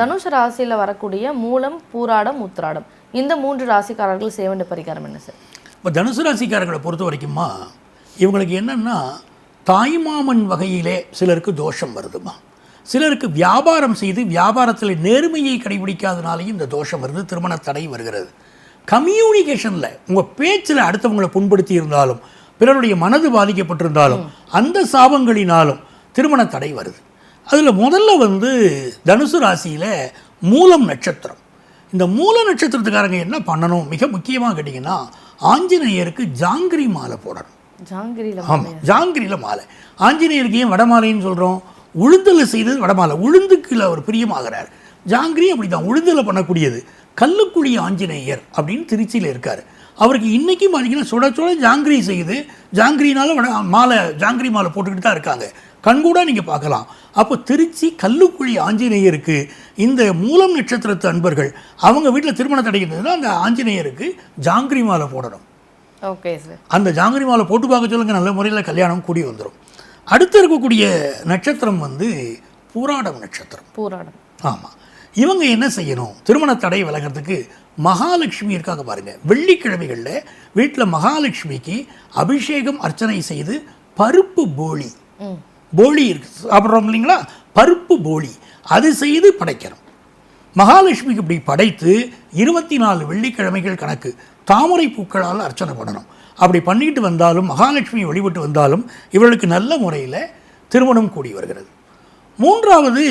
தனுஷ ராசியில வரக்கூடிய மூலம் பூராடம் உத்திராடம். இந்த மூன்று ராசிக்காரர்கள் செய்ய வேண்டிய பரிகாரம் என்ன சார்? இப்போ தனுசு ராசிக்காரர்களை பொறுத்த வரைக்குமா இவங்களுக்கு என்னென்னா தாய்மாமன் வகையிலே சிலருக்கு தோஷம் வருதுமா? சிலருக்கு வியாபாரம் செய்து வியாபாரத்தில் நேர்மையை கடைபிடிக்காதனாலையும் இந்த தோஷம் வருது திருமண தடை வருகிறது. கம்யூனிகேஷனில் உங்கள் பேச்சில் அடுத்தவங்களை புண்படுத்தி இருந்தாலும் பிறருடைய மனது பாதிக்கப்பட்டிருந்தாலும் அந்த சாபங்களினாலும் திருமண தடை வருது. அதில் முதல்ல வந்து தனுசு ராசியில் மூலம் நட்சத்திரம். இந்த மூல நட்சத்திரத்துக்காரங்க என்ன பண்ணணும்? மிக முக்கியமாக கேட்டிங்கன்னா ஆஞ்சநேயருக்கு ஜாங்கிரி மாலை போடணும். ஜாங்கிரியில ஆமாம் ஜாங்கிரியில் மாலை. ஆஞ்சநேயருக்கு ஏன் வடமாலைன்னு சொல்கிறோம் உளுந்தில் செய்தது வடமாலை. உளுந்துக்குள்ள அவர் பிரியமாகிறார். ஜாங்கிரி அப்படி தான் உளுந்தில் பண்ணக்கூடியது. கல்லுக்குழி ஆஞ்சநேயர் அப்படின்னு திருச்சியில் இருக்கார். அவருக்கு இன்றைக்கும் பார்த்தீங்கன்னா சுட சுட ஜாங்கிரி செய்யுது. ஜாங்கிரினால வட மாலை ஜாங்கிரி மாலை போட்டுக்கிட்டு தான் இருக்காங்க கண்கூட நீங்கள் பார்க்கலாம். அப்போ திருச்சி கல்லுக்குழி ஆஞ்சநேயருக்கு இந்த மூலம் நட்சத்திரத்து அன்பர்கள் அவங்க வீட்டில் திருமண தடை இருந்ததுன்னா அந்த ஆஞ்சநேயருக்கு ஜாங்கிரி மாலை போடணும். Okay sir. அந்த ஜாங்கிரி மாலை போட்டு பார்க்க சொல்லுங்க. நல்ல முறையில் கல்யாணம் கூடி வந்துடும் அடுத்து இருக்கக்கூடிய நட்சத்திரம் வந்து பூராடம் நட்சத்திரம். பூராடம். ஆமாம் இவங்க என்ன செய்யணும்? திருமண தடை விலகிறதுக்கு மகாலட்சுமி இருக்காங்க பாருங்க. வெள்ளிக்கிழமைகளில் வீட்டில் மகாலட்சுமிக்கு அபிஷேகம் அர்ச்சனை செய்து பருப்பு போலி. போலி இருக்கு. சாப்பிட்றோம் இல்லைங்களா? பருப்பு போலி. அது செய்து படைக்கணும் மகாலட்சுமிக்கு இப்படி படைத்து இருபத்தி நாலு வெள்ளிக்கிழமைகள் கணக்கு தாமரை பூக்களால் அர்ச்சனை பண்ணணும். அப்படி பண்ணிட்டு வந்தாலும் மகாலட்சுமி வழிபட்டு வந்தாலும் இவர்களுக்கு நல்ல முறையில் திருமணம் கூடி வருகிறது. மூன்றாவது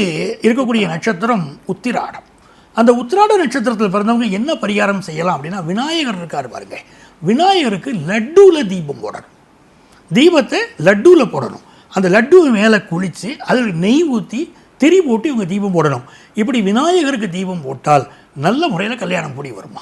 இருக்கக்கூடிய நட்சத்திரம் உத்திராடம். அந்த உத்திராட நட்சத்திரத்தில் பிறந்தவங்க என்ன பரிகாரம் செய்யலாம் அப்படின்னா விநாயகர் இருக்கார் பாருங்க. விநாயகருக்கு லட்டுவில் தீபம் போடணும். தீபத்தை லட்டுவில் போடணும். அந்த லட்டு மேலே குளித்து அதில் நெய் ஊற்றி திரி போட்டு இவங்க தீபம் போடணும். இப்படி விநாயகருக்கு தீபம் போட்டால் நல்ல முறையில் கல்யாணம் கூடி வருமா?